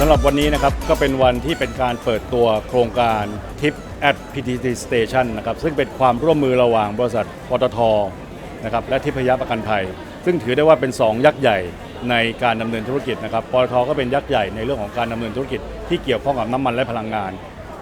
สำหรับวันนี้นะครับก็เป็นวันที่เป็นการเปิดตัวโครงการ Tip at PTT Station นะครับซึ่งเป็นความร่วมมือระหว่างบริษัทปตทนะครับและทิพยประกันภัย ซึ่งถือได้ว่าเป็น 2 ยักษ์ใหญ่ในการดำเนินธุรกิจนะครับปตทก็เป็นยักษ์ใหญ่ในเรื่องของการดำเนินธุรกิจที่เกี่ยวข้องกับน้ำมันและพลังงาน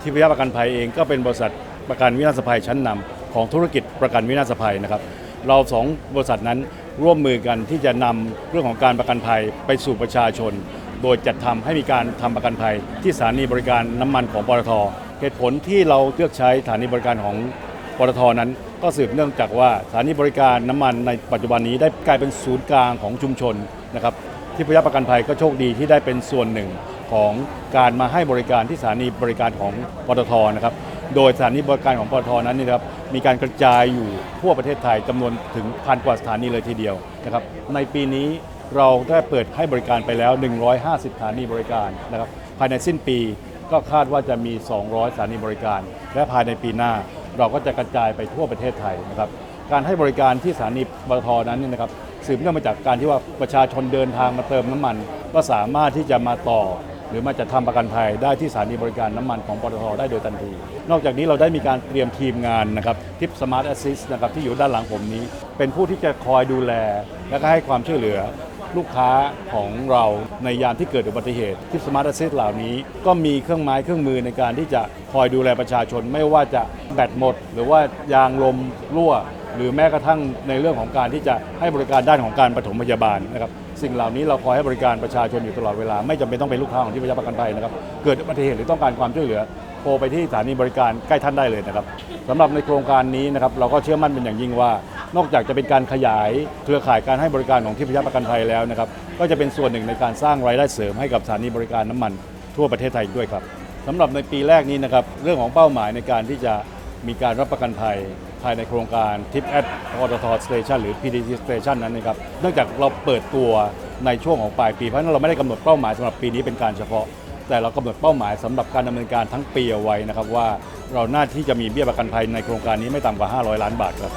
ทิพยประกันภัยเองก็เป็นบริษัทประกันวินาศภัยชั้นนำของธุรกิจประกันวินาศภัยนะครับเราสองบริษัทนั้นร่วมมือกันที่จะนำเรื่องของการประกันภัยไปสู่ประชาชน โดยจัดทำให้มีการทำประกันภัย ที่สถานีบริการน้ำมันของปตทเหตุผลที่เราเลือกใช้สถานีบริการของปตทนั้น ก็สืบเนื่องจากว่าสถานีบริการน้ำมันในปัจจุบันนี้ได้กลายเป็นศูนย์กลางของชุมชนนะครับที่พยาประกันภัยก็โชคดีที่ได้เป็นส่วนหนึ่งของการมาให้บริการที่สถานีบริการของปตทนะครับโดยสถานีบริการของปตทนั้นนี่นะครับมีการกระจายอยู่ทั่วประเทศไทยจำนวนถึงพันกว่าสถานีเลยทีเดียวนะครับในปีนี้ เราได้เปิดให้บริการไปแล้ว 150 สถานีบริการนะครับ ภายในสิ้นปีก็คาดว่าจะมี 200 สถานีบริการ และภายในปีหน้าเราก็จะกระจายไปทั่วประเทศไทยนะครับ การให้บริการที่สถานีบตทนั้นนี่นะครับสืบเนื่องมาจากการที่ว่าประชาชนเดินทางมาเติมน้ำมัน ก็สามารถที่จะมาต่อ หรือมาจะทำประกันภัยได้ที่สถานีบริการน้ำมันของปตทได้โดยทันที นอกจากนี้เราได้มีการเตรียมทีมงานนะครับทิปสมาร์ทแอสซิสนะครับที่อยู่ด้านหลังผมนี้ เป็นผู้ที่จะคอยดูแล และก็ให้ความช่วยเหลือลูกค้าของเราในยามที่เกิดอุบัติเหตุทิปสมาร์ทแอสซิสเหล่านี้ ก็มีเครื่องไม้เครื่องมือในการที่จะคอยดูแลประชาชน ไม่ว่าจะแบตหมด หรือว่ายางลมรั่ว หรือแม้กระทั่งในเรื่องของการที่จะให้บริการด้านของการปฐมพยาบาลนะครับสิ่งเหล่านี้เราคอยให้บริการประชาชนอยู่ตลอดเวลา ไม่จำเป็นต้องเป็นลูกค้าของที่พยาประกันภัยนะครับเกิดอุบัติเหตุหรือต้องการความช่วยเหลือโทรไปที่สถานีบริการใกล้ท่านได้เลยนะครับสำหรับในโครงการนี้นะครับเราก็เชื่อมั่นเป็นอย่างยิ่งว่า นอกจากจะเป็นการขยายเครือข่ายการให้บริการของที่พยาประกันภัยแล้วนะครับก็จะเป็นส่วนหนึ่งในการสร้างรายได้เสริมให้กับสถานีบริการน้ำมันทั่วประเทศไทยด้วยครับสำหรับในปีแรกนี้นะครับเรื่องของเป้าหมายในการที่จะ มีการรับประกันภัยภายในโครงการทิปแอดปตทสเตชันหรือ PTT Station นั้นนะครับเนื่องจากเราเปิดตัวในช่วงของปลายปี เพราะฉะนั้นเราไม่ได้กำหนดเป้าหมายสำหรับปีนี้เป็นการเฉพาะ แต่เรากำหนดเป้าหมายสำหรับการดำเนินการทั้งปีเอาไว้นะครับว่าเราหน้าที่จะมีเบี้ยประกันภัยในโครงการนี้ไม่ต่ำกว่า 500 ล้านบาทครับ